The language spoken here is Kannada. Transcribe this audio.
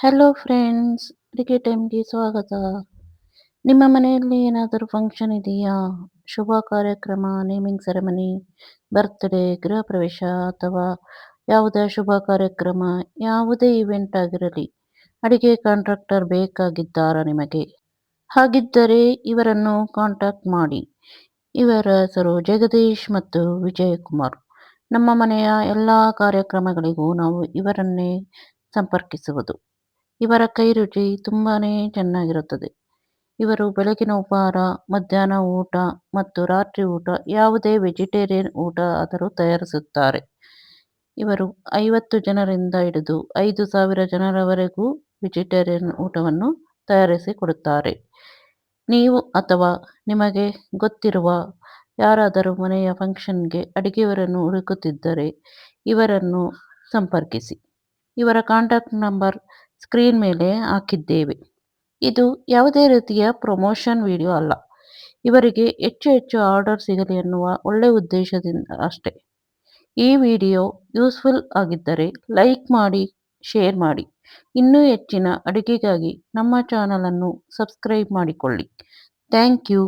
ಹಲೋ ಫ್ರೆಂಡ್ಸ್ ಅಡುಗೆ ಟೈಮ್ಗೆ ಸ್ವಾಗತ. ನಿಮ್ಮ ಮನೆಯಲ್ಲಿ ಏನಾದರೂ ಫಂಕ್ಷನ್ ಇದೆಯಾ? ಶುಭ ಕಾರ್ಯಕ್ರಮ ನೇಮಿಂಗ್ ಸೆರೆಮನಿ ಬರ್ತ್ಡೇ ಗೃಹ ಪ್ರವೇಶ ಅಥವಾ ಯಾವುದೇ ಶುಭ ಕಾರ್ಯಕ್ರಮ, ಯಾವುದೇ ಇವೆಂಟ್ ಆಗಿರಲಿ, ಅಡಿಗೆ ಕಾಂಟ್ರಾಕ್ಟರ್ ಬೇಕಾಗಿದ್ದಾರಾ ನಿಮಗೆ? ಹಾಗಿದ್ದರೆ ಇವರನ್ನು ಕಾಂಟ್ಯಾಕ್ಟ್ ಮಾಡಿ. ಇವರ ಹೆಸರು ಜಗದೀಶ್ ಮತ್ತು ವಿಜಯಕುಮಾರ್. ನಮ್ಮ ಮನೆಯ ಎಲ್ಲ ಕಾರ್ಯಕ್ರಮಗಳಿಗೂ ನಾವು ಇವರನ್ನೇ ಸಂಪರ್ಕಿಸುವುದು. ಇವರ ಕೈ ರುಚಿ ತುಂಬಾನೇ ಚೆನ್ನಾಗಿರುತ್ತದೆ. ಇವರು ಬೆಳಗಿನ ಉಪಹಾರ, ಮಧ್ಯಾಹ್ನ ಊಟ ಮತ್ತು ರಾತ್ರಿ ಊಟ, ಯಾವುದೇ ವೆಜಿಟೇರಿಯನ್ ಊಟ ಆದರೂ ತಯಾರಿಸುತ್ತಾರೆ. ಇವರು ಐವತ್ತು ಜನರಿಂದ ಹಿಡಿದು ಐದು ಸಾವಿರ ಜನರವರೆಗೂ ವೆಜಿಟೇರಿಯನ್ ಊಟವನ್ನು ತಯಾರಿಸಿ ಕೊಡುತ್ತಾರೆ. ನೀವು ಅಥವಾ ನಿಮಗೆ ಗೊತ್ತಿರುವ ಯಾರಾದರೂ ಮನೆಯ ಫಂಕ್ಷನ್ಗೆ ಅಡುಗೆಯವರನ್ನು ಹುಡುಕುತ್ತಿದ್ದರೆ ಇವರನ್ನು ಸಂಪರ್ಕಿಸಿ. ಇವರ ಕಾಂಟ್ಯಾಕ್ಟ್ ನಂಬರ್ ಸ್ಕ್ರೀನ್ ಮೇಲೆ ಹಾಕಿದ್ದೇವೆ. ಇದು ಯಾವುದೇ ರೀತಿಯ ಪ್ರಮೋಷನ್ ವಿಡಿಯೋ ಅಲ್ಲ. ಇವರಿಗೆ ಹೆಚ್ಚು ಹೆಚ್ಚು ಆರ್ಡರ್ ಸಿಗಲಿ ಎನ್ನುವ ಒಳ್ಳೆಯ ಉದ್ದೇಶದಿಂದ ಅಷ್ಟೇ. ಈ ವಿಡಿಯೋ ಯೂಸ್ಫುಲ್ ಆಗಿದ್ದರೆ ಲೈಕ್ ಮಾಡಿ ಶೇರ್ ಮಾಡಿ. ಇನ್ನೂ ಹೆಚ್ಚಿನ ಅಡುಗೆಗಾಗಿ ನಮ್ಮ ಚಾನಲನ್ನು ಸಬ್ಸ್ಕ್ರೈಬ್ ಮಾಡಿಕೊಳ್ಳಿ. Thank you